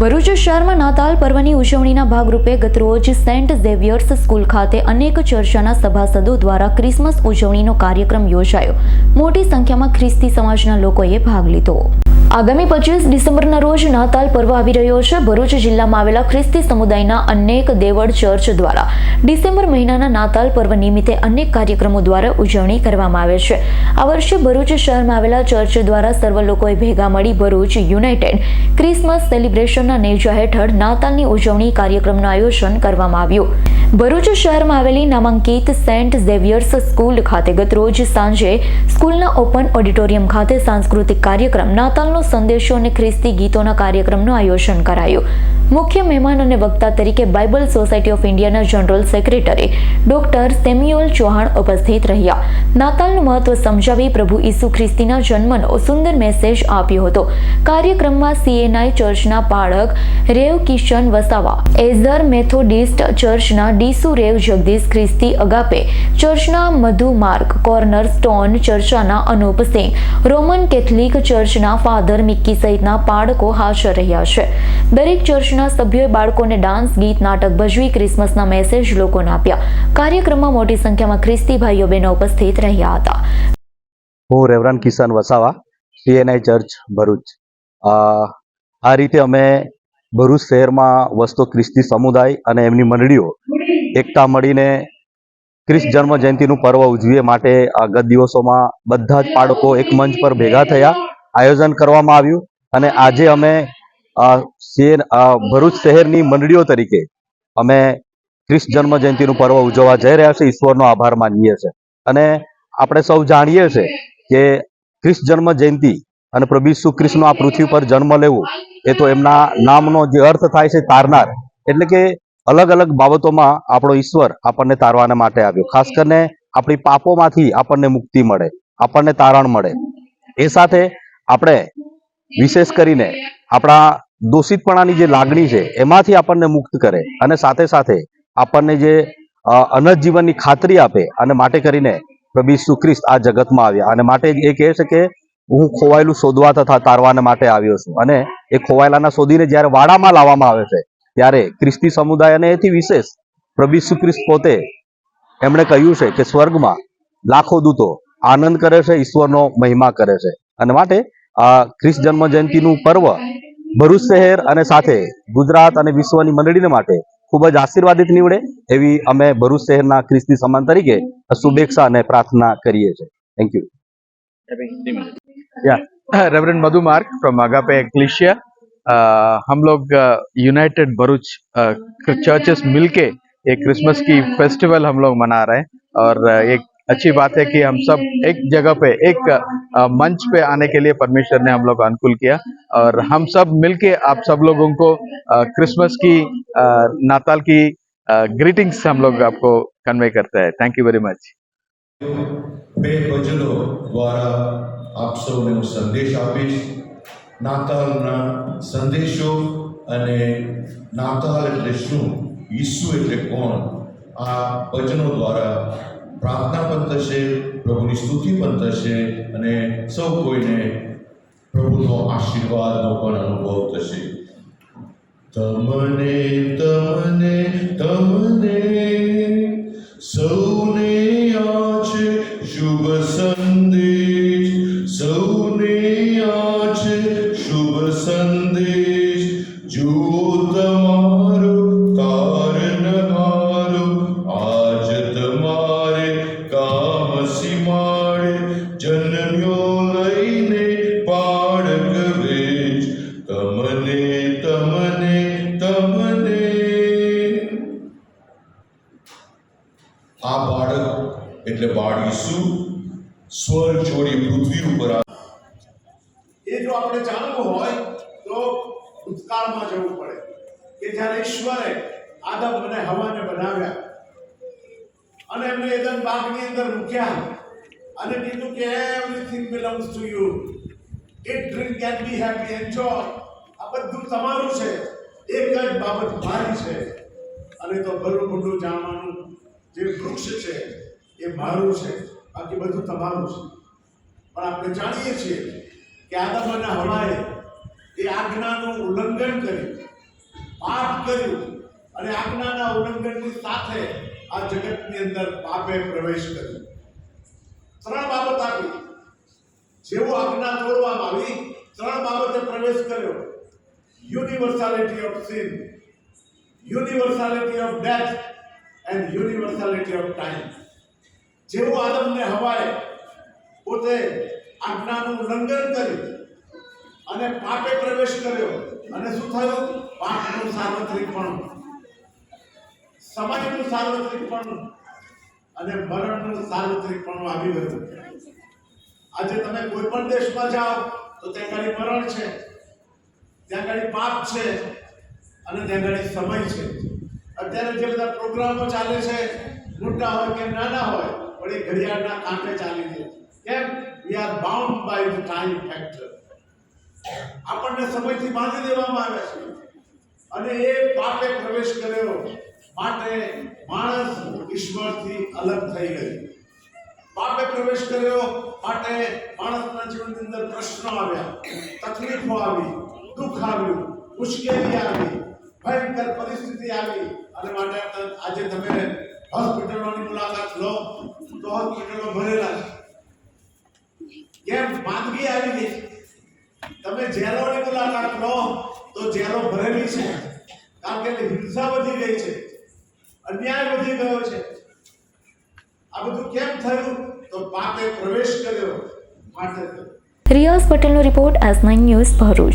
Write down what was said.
ભરૂચ શહેરમાં નાતાલ પર્વની ઉજવણીના ભાગરૂપે ગતરોજ સેન્ટ ઝેવિયર્સ સ્કૂલ ખાતે અનેક ચર્ચના સભાસદો દ્વારા ક્રિસમસ ઉજવણીનો કાર્યક્રમ યોજાયો. મોટી સંખ્યામાં ખ્રિસ્તી સમાજના લોકોએ ભાગ લીધો. આગામી પચીસ ડિસેમ્બરના રોજ નાતાલ પર્વ આવી રહ્યો છે. ભરૂચ જિલ્લામાં આવેલા ખ્રિસ્તી સમુદાયના અનેક દેવળ ચર્ચ દ્વારા ડિસેમ્બર મહિનાના નાતાલ પર્વ નિમિત્તે અનેક કાર્યક્રમો દ્વારા ઉજવણી કરવામાં આવે છે. આ વર્ષે ભરૂચ શહેરમાં આવેલા ચર્ચ દ્વારા સર્વ લોકોએ ભેગા મળી ભરૂચ યુનાઇટેડ ક્રિસમસ સેલિબ્રેશનના નેજા હેઠળ નાતાલની ઉજવણી કાર્યક્રમનું આયોજન કરવામાં આવ્યું. ભરૂચ શહેરમાં આવેલી નામાંકિત સેન્ટ ઝેવિયર્સ સ્કૂલ ખાતે ગતરોજ સાંજે સ્કૂલના ઓપન ઓડિટોરિયમ ખાતે સાંસ્કૃતિક કાર્યક્રમ નાતાલનો સંદેશો અને ખ્રિસ્તી ગીતોના કાર્યક્રમનું આયોજન કરાયું. મુખ્ય મહેમાન અને વક્તા તરીકે બાઇબલ સોસાયટી ઓફ ઇન્ડિયાના general secretary doctor Samuel Chauhan ઉપસ્થિત રહ્યા. નાતાલનું મહત્વ સમજાવી પ્રભુ ઈસુ ખ્રિસ્તીના જન્મનો સુંદર મેસેજ આપ્યો હતો. કાર્યક્રમમાં સીએનઆઈ ચર્ચના પાળક રેવ કિશન વસાવા, એઝર મેથોડિસ્ટ ચર્ચના ડીસુ રેવ જગદીશ ખ્રિસ્તી અગાપે, ચર્ચના મધુ માર્ક, કોર્નર સ્ટોન ચર્ચના અનુપ સિંહ, રોમન કેથલિક ચર્ચના ફાધર મિક્કી સહિતના પાળકો હાજર રહ્યા છે. દરેક ચર્ચના સભ્યોએ બાળકોને ડાન્સ, ગીત, નાટક, ભજવી, ક્રિસમસના મેસેજ લોકોને આપ્યા. કાર્યક્રમમાં મોટી સંખ્યામાં ખ્રિસ્તી ભાઈઓ બહેનો ઉપસ્થિત રહ્યા હતા. હું Reverend Kishan Vasava CNI church, Bharuch. આ રીતે અમે ભરૂચ શહેરમાં વસતો ખ્રિસ્તી સમુદાય અને એમની મંડળીઓ એકતા મળીને ખ્રિસ્ત જન્મ જયંતિનું પર્વ ઉજવીએ માટે આ ગત દિવસોમાં બધા જ બાળકો એક મંચ પર ભેગા થયા. આયોજન કરવામાં આવ્યું અને આજે અમે શહેર ભરૂચ શહેરની મંડળીઓ તરીકે અમે ક્રિસ્ત જન્મ જયંતિનું પર્વ ઉજવવા જઈ રહ્યા છે ઈશ્વરનો આભાર માનીએ છીએ. અને આપણે સૌ જાણીએ છીએ કે ખ્રિસ્ત જન્મ જયંતિ અને પ્રભુ ઈસુ ખ્રિસ્તનો આ પૃથ્વી પર જન્મ લેવો એ તો એમના નામનો જે અર્થ થાય છે તારનાર. એટલે કે અલગ અલગ બાબતોમાં આપણો ઈશ્વર આપણને તારવાને માટે આવ્યો. ખાસ કરીને આપણી પાપોમાંથી આપણને મુક્તિ મળે, આપણને તારણ મળે. એ સાથે આપણે વિશેષ કરીને આપણા દોષિતપણાની જે લાગણી છે એમાંથી આપણને મુક્ત કરે અને સાથે સાથે આપણને જે અનજ જીવનની ખાતરી આપે અને માટે કરીને પ્રભુ ઈસુ ખ્રિસ્ત આ જગતમાં આવ્યા અને માટે એ કહે છે કે હું ખોવાયેલું શોધવા તથા તારવાને માટે આવ્યો છું અને એ ખોવાયેલાના શોધીને જ્યારે વાડામાં લાવવામાં આવે છે ત્યારે ખ્રિસ્તી સમુદાય અને એથી વિશેષ પ્રભુ ઈસુ ખ્રિસ્ત પોતે એમણે કહ્યું છે કે સ્વર્ગમાં લાખો દૂતો આનંદ કરે છે ઈશ્વરનો મહિમા કરે છે અને માટે આ ખ્રિસ્ત જન્મ જયંતિનું પર્વ ભરૂચ શહેર અને સાથે ગુજરાત અને વિશ્વની મંડળીને માટે ખૂબ જ આશીર્વાદિત નીવડે એવી અમે ભરૂચ શહેરના ખ્રિસ્તી સમાન તરીકે શુભેચ્છા અને પ્રાર્થના કરીએ છીએ thank you Yeah, Reverend Madhu Mark from Agape Ecclesia. Uh, हम लोग यूनाइटेड भरूच चर्चेस मिलके एक क्रिसमस की फेस्टिवल हम लोग मना रहे हैं और uh, एक अच्छी बात है कि हम सब एक जगह पे एक uh, मंच पे आने के लिए परमेश्वर ने हम लोग को अनुकूल किया और हम सब मिलके आप सब लोगों को uh, क्रिसमस की uh, नाताल की ग्रीटिंग्स हम लोग आपको कन्वे करते हैं थैंक यू वेरी मच બે ભજનો દ્વારા આપ સૌને હું સંદેશ આપીશ નાતાલના સંદેશો અને નાતાલ એટલે શું ઈસુ એટલે કોણ આ ભજનો દ્વારા પ્રાર્થના પણ થશે, પ્રભુની સ્તુતિ પણ થશે અને સૌ કોઈને પ્રભુનો આશીર્વાદનો પણ અનુભવ થશે. તમને તમને ઈસુ સ્વર જોડી પૃથ્વી ઉપર એ જો આપણે જાણવું હોય તો ભૂતકાળમાં જવું પડે કે જ્યારે ઈશ્વરે આદમ અને હવાને બનાવ્યા અને એમને એદન બાગની અંદર મૂક્યા અને કીધું કે everything belongs to you eat drink can be happy enjoy આ બધું તમારું છે. એક જ બાબત મારી છે. અને તો ભરું મોટું જાણવાનું જે વૃક્ષ છે એ મારું છે, બાકી બધું તમારું છે. પણ આપણે જાણીએ છીએ કે આદમ અને હવાએ એ આજ્ઞાનું ઉલ્લંઘન કર્યું, પાપ કર્યું અને આજ્ઞાના ઉલ્લંઘનની સાથે આ જગતની અંદર પાપે પ્રવેશ કર્યો. ત્રણ બાબત આપી. જેવું આજ્ઞા તોડવામાં આવી, ત્રણ બાબતે પ્રવેશ કર્યો. Universality of sin universality of death, and universality of time. જેવું આદમને હવાએ પોતે આજ્ઞાનું ઉલ્લંઘન કર્યું અને પાપે પ્રવેશ કર્યો અને શું થયું? પાપનું સાર્વત્રિકપણું સમયનું સાર્વત્રિકપણું અને મરણનું સાર્વત્રિકપણું આવી ગયું. આજે તમે કોઈ પણ દેશમાં જાઓ તો ત્યાં ગાડી મરણ છે, ત્યાં ગાડી પાપ છે અને ત્યાં ગાડી સમય છે. અત્યારે જે બધા પ્રોગ્રામો ચાલે છે, મોટા હોય કે નાના હોય એ ઘડિયાળના કાંટે ચાલી જાય કેમ? We are bound by time factor આપણને સમયથી બાંધી દેવામાં આવે છે. અને એ પાપે પ્રવેશ કર્યો માટે માણસ ઈશ્વરથી અલગ થઈ ગયો. પાપે પ્રવેશ કર્યો માટે માણસના જીવનની અંદર પ્રશ્નો આવ્યા, તકલીફો આવી, દુઃખ આવ્યું, મુશ્કેલી આવી, ભયંકર પરિસ્થિતિ આવી. અને માટે આજે તમે હોસ્પિટલોની મુલાકાત લો તો હોસ્પિટલો ભરેલા છે. કેમ? માંદગી આવી ગઈ. તમે જેલોની મુલાકાત લો, તો જેલો ભરેલી છે. કારણ કે હિંસા વધી ગઈ છે. અન્યાય વધી ગયો છે. આ બધું કેમ થયું? તો પાપે પ્રવેશ કર્યો. માટે રિયાઝ પટેલનો report S nine news Bharuch.